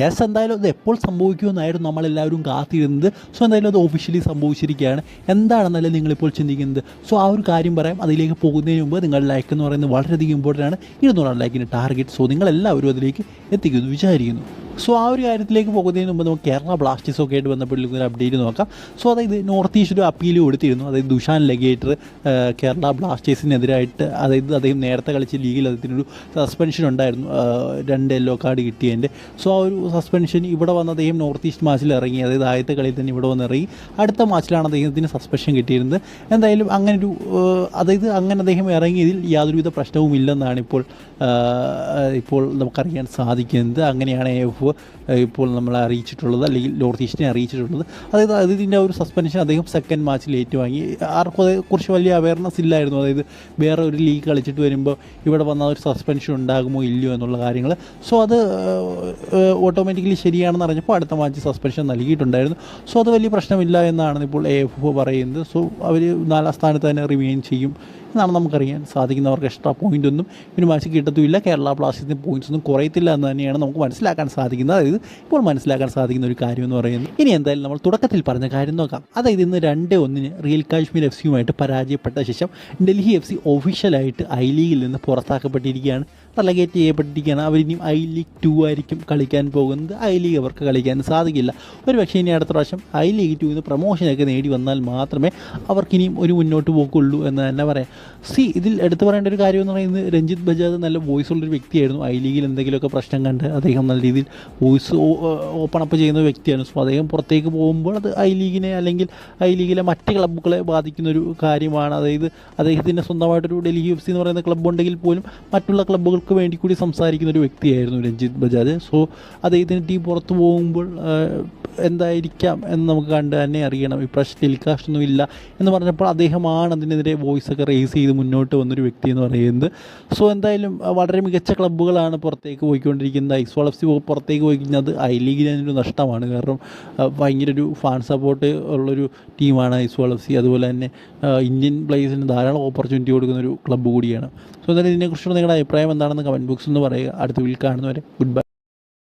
Yes എന്തായാലും അത് എപ്പോൾ സംഭവിക്കുമെന്നായിരുന്നു നമ്മളെല്ലാവരും കാത്തിരുന്നത്. സോ എന്തായാലും അത് ഒഫീഷ്യലി സംഭവിച്ചിരിക്കുകയാണ്. എന്താണെന്നല്ലേ നിങ്ങളിപ്പോൾ ചിന്തിക്കുന്നത്? സോ ആ ഒരു കാര്യം പറയാം. അതിലേക്ക് പോകുന്നതിന് മുമ്പ് നിങ്ങളുടെ ലൈക്ക് എന്ന് പറയുന്നത് വളരെയധികം ഇമ്പോർട്ടന്റ് ആണ്. ഇരുന്നൂറാണ് ലൈക്കിന്റെ ടാർഗറ്റ് സോ നിങ്ങളെല്ലാവരും അതിലേക്ക് എത്തിക്കുന്നു വിചാരിക്കുന്നു. സോ ആ ഒരു കാര്യത്തിലേക്ക് പോകുന്നതിന് മുമ്പ് നമുക്ക് കേരള ബ്ലാസ്റ്റേഴ്സ് ഒക്കെ ആയിട്ട് ബന്ധപ്പെട്ടിരിക്കുന്ന ഒരു അപ്ഡേറ്റ് നോക്കാം. സോ അതായത് നോർത്ത് ഈസ്റ്റ് ഒരു അപ്പീൽ കൊടുത്തിരുന്നു. അതായത് ദുഷാൻ ലഗേറ്റർ കേരള ബ്ലാസ്റ്റേഴ്സിനെതിരായിട്ട് അതായത് അദ്ദേഹം നേരത്തെ കളിച്ച ലീഗിൽ അദ്ദേഹത്തിനൊരു സസ്പെൻഷൻ ഉണ്ടായിരുന്നു. രണ്ട് യെല്ലോ കാർഡ് കിട്ടിയതിന്റെ സോ ആ ഒരു സസ്പെൻഷൻ ഇവിടെ വന്ന് അദ്ദേഹം നോർത്ത് ഈസ്റ്റ് മാച്ചിൽ ഇറങ്ങി. അതായത് ആദ്യത്തെ കളിയിൽ തന്നെ ഇവിടെ വന്ന് ഇറങ്ങി. അടുത്ത മാച്ചിലാണ് അദ്ദേഹത്തിന് സസ്പെൻഷൻ കിട്ടിയിരുന്നത്. എന്തായാലും അങ്ങനെ ഒരു അതായത് അങ്ങനെ അദ്ദേഹം ഇറങ്ങിയതിൽ യാതൊരുവിധ പ്രശ്നവും ഇല്ലെന്നാണ് ഇപ്പോൾ ഇപ്പോൾ നമുക്കറിയാൻ സാധിക്കുന്നത്. അങ്ങനെയാണ് എ എഫ് ഇപ്പോൾ നമ്മളെ അറിയിച്ചിട്ടുള്ളത് അല്ലെങ്കിൽ നോർത്ത് ഈസ്റ്റിനെ അറിയിച്ചിട്ടുള്ളത്. അതായത് അതിന്റെ ഒരു സസ്പെൻഷൻ അദ്ദേഹം സെക്കൻഡ് മാച്ചിൽ ഏറ്റുവാങ്ങി. ആർക്കും അതേക്കുറിച്ച് വലിയ അവയർനെസ് ഇല്ലായിരുന്നു. അതായത് വേറെ ഒരു ലീഗ് കളിച്ചിട്ട് വരുമ്പോൾ ഇവിടെ വന്ന ഒരു സസ്പെൻഷൻ ഉണ്ടാകുമോ ഇല്ലയോ എന്നുള്ള കാര്യങ്ങൾ സോ അത് ഓട്ടോമാറ്റിക്കലി ശരിയാണെന്ന് അറിഞ്ഞപ്പോൾ അടുത്ത മാച്ച് സസ്പെൻഷൻ നൽകിയിട്ടുണ്ടായിരുന്നു. സോ അത് വലിയ പ്രശ്നമില്ല എന്നാണ് ഇപ്പോൾ എ എഫ് പറയുന്നത്. സോ അവർ നാലാം സ്ഥാനത്ത് തന്നെ റിമെയിൻ ചെയ്യും. എന്നാണ് നമുക്കറിയാൻ സാധിക്കുന്നവർക്ക് എക്സ്ട്രാ പോയിന്റ് ഒന്നും മാച്ച് കിട്ടത്തുമില്ല. കേരള ബ്ലാസ്റ്റേഴ്സിന് പോയിന്റ്സ് ഒന്നും കുറയത്തില്ല എന്ന് തന്നെയാണ് നമുക്ക് മനസ്സിലാക്കാൻ സാധിക്കുന്നത്. അതായത് ഇപ്പോൾ മനസ്സിലാക്കാൻ സാധിക്കുന്ന ഒരു കാര്യം എന്ന് പറയുന്നത്. ഇനി എന്തായാലും നമ്മൾ തുടക്കത്തിൽ പറഞ്ഞ കാര്യം നോക്കാം. അതായത് ഇന്ന് രണ്ട് ഒന്നിന് റിയൽ കാശ്മീർ എഫ് സിയുമായിട്ട് പരാജയപ്പെട്ട ശേഷം ഡൽഹി എഫ് സി ഒഫീഷ്യലായിട്ട് ഐ ലീഗിൽ നിന്ന് പുറത്താക്കപ്പെട്ടിരിക്കുകയാണ് റെലഗേറ്റ് ചെയ്യപ്പെട്ടിരിക്കുകയാണ് അവരിനിയും ഐ ലീഗ് ടു ആയിരിക്കും കളിക്കാൻ പോകുന്നത്. ഐ ലീഗ് അവർക്ക് കളിക്കാൻ സാധിക്കില്ല. ഒരു പക്ഷേ ഇനി അടുത്ത പ്രാവശ്യം ഐ ലീഗ് ടു നിന്ന് പ്രൊമോഷനൊക്കെ നേടി വന്നാൽ മാത്രമേ അവർക്കിനിയും ഒരു മുന്നോട്ട് പോക്കുള്ളൂ എന്ന് തന്നെ പറയാം. സി ഇതിൽ എടുത്തു പറയേണ്ട ഒരു കാര്യം എന്ന് പറയുന്നത് രഞ്ജിത്ത് ബജാജ് നല്ല വോയിസ് ഉള്ളൊരു വ്യക്തിയായിരുന്നു. ഐ ലീഗിൽ എന്തെങ്കിലുമൊക്കെ പ്രശ്നം കണ്ട് അദ്ദേഹം നല്ല രീതിയിൽ വോയിസ് ഓപ്പൺ അപ്പ് ചെയ്യുന്ന വ്യക്തിയാണ്. സോ അദ്ദേഹം പുറത്തേക്ക് പോകുമ്പോൾ അത് ഐ ലീഗിനെ അല്ലെങ്കിൽ ഐ ലീഗിലെ മറ്റ് ക്ലബ്ബുകളെ ബാധിക്കുന്ന ഒരു കാര്യമാണ്. അതായത് അദ്ദേഹത്തിന്റെ സ്വന്തമായിട്ടൊരു ഡൽഹി എഫ് സി എന്ന് പറയുന്ന ക്ലബ്ബ് ഉണ്ടെങ്കിൽ പോലും മറ്റുള്ള ക്ലബ്ബുകൾക്ക് വേണ്ടി കൂടി സംസാരിക്കുന്ന ഒരു വ്യക്തിയായിരുന്നു രഞ്ജിത്ത് ബജാജ്. സോ അദ്ദേഹത്തിന്റെ ടീം പുറത്തു പോകുമ്പോൾ എന്തായിരിക്കാം എന്ന് നമുക്ക് കണ്ട് തന്നെ അറിയണം. ഇപ്രാവശ്യം ടെലികാസ്റ്റ് ഒന്നും ഇല്ല എന്ന് പറഞ്ഞപ്പോൾ അദ്ദേഹമാണ് അതിനെതിരെ വോയിസ് ഒക്കെ റേസ് ചെയ്ത് മുന്നോട്ട് വന്നൊരു വ്യക്തി എന്ന് പറയുന്നത്. സോ എന്തായാലും വളരെ മികച്ച ക്ലബ്ബുകളാണ് പുറത്തേക്ക് പോയിക്കൊണ്ടിരിക്കുന്നത്. ഐസ്വാൾ എഫ് സി പുറത്തേക്ക് പോയി കഴിഞ്ഞാൽ അത് ഐ ലീഗിന് ഒരു നഷ്ടമാണ്. കാരണം ഭയങ്കര ഒരു ഫാൻ സപ്പോർട്ട് ഉള്ളൊരു ടീമാണ് ഐസ്വാൾ എഫ് സി അതുപോലെ തന്നെ ഇന്ത്യൻ പ്ലേയേഴ്സിന് ധാരാളം ഓപ്പർച്യൂണിറ്റി കൊടുക്കുന്ന ഒരു ക്ലബ്ബ് കൂടിയാണ്. സോ എന്തായാലും ഇതിനെക്കുറിച്ചുള്ള നിങ്ങളുടെ അഭിപ്രായം എന്താണെന്ന് കമന്റ് ബോക്സ് എന്ന് പറയുക. അടുത്ത വീട്ടിൽ കാണുന്നവരെ ഗുഡ് ബൈ